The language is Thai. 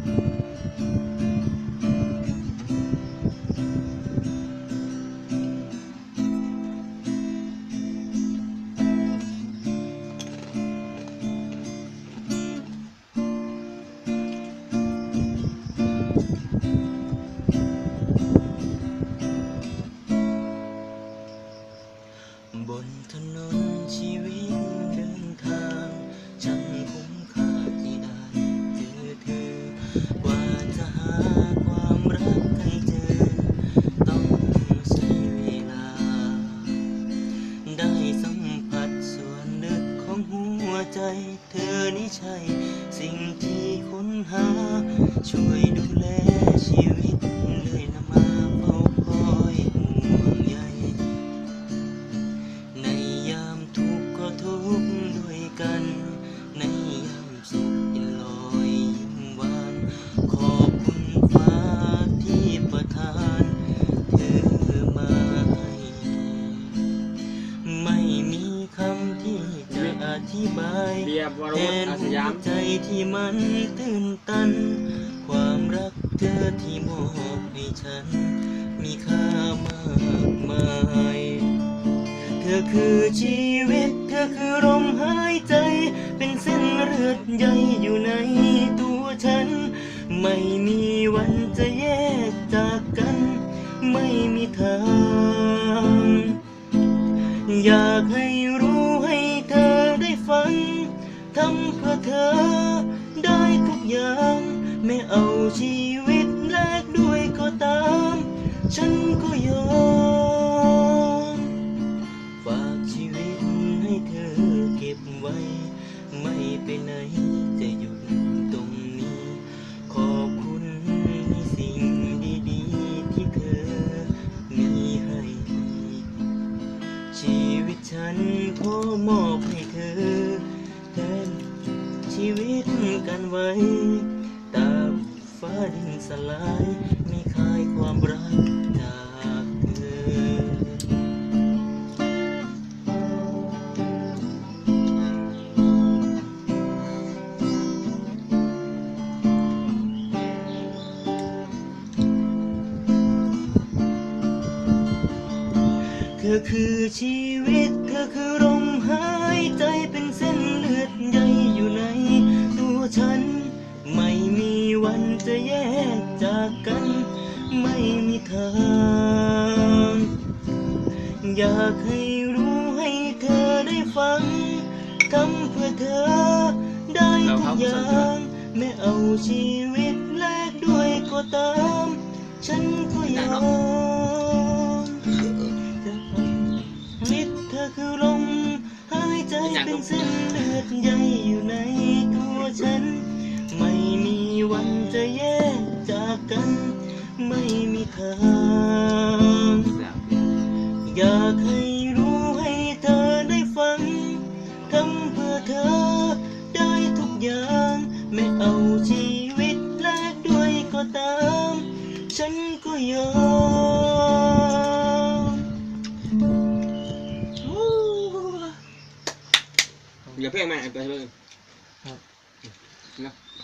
บ เธอนี่ใช่ สิ่งที่ค้นหา ช่วยดูแล ธิบายเบียร์วรแทวุฒินอาสหัยาวมใจที่มันตื่นตัน ความรักเธอที่มอบให้ฉัน มีค่ามากมาย เธอคือชีวิต เธอคือลมหายใจ เป็นเส้นเลือดใหญ่อยู่ในตัวฉัน ไม่มีวันจะแยกจากกัน ไม่มีทาง อยากให้ เธอ ได้ทุกอย่าง ไม่เอาชีวิตแลกด้วยก็ตาม ฉันก็ยอม ฝากชีวิตให้เธอเก็บไว้ ไม่ไปไหนจะหยุดตรงนี้ ขอบคุณในสิ่งดีๆ ที่เธอมีให้ ชีวิตฉันขอมอบให้เธอแทน ชีวิตกันไว้ ตามฟ้าดินสลายไม่คายความรักจากเธอ เธอคือชีวิต เธอคือลมหายใจเป็น จะแยกจากกัน ไม่มีทาง อยากให้รู้ให้เธอได้ฟังทำเพื่อเธอได้ทุกอย่างไม่เอาชีวิตแลกด้วยก็ตาม ฉันก็ยอมวิตเธอคือลมหายใจเป็นเส้นเลือดใหญ่อยู่ในตัวฉัน ไม่มีวันจะแยกจากกัน ไม่มีทางอยากให้รู้ให้เธอได้ฟังทำเพื่อเธอได้ทุกอย่าง ไม่เอาชีวิตแลกด้วยก็ตาม ฉันก็ยอมอย่าเพ่งแม่ไปเพิ่ง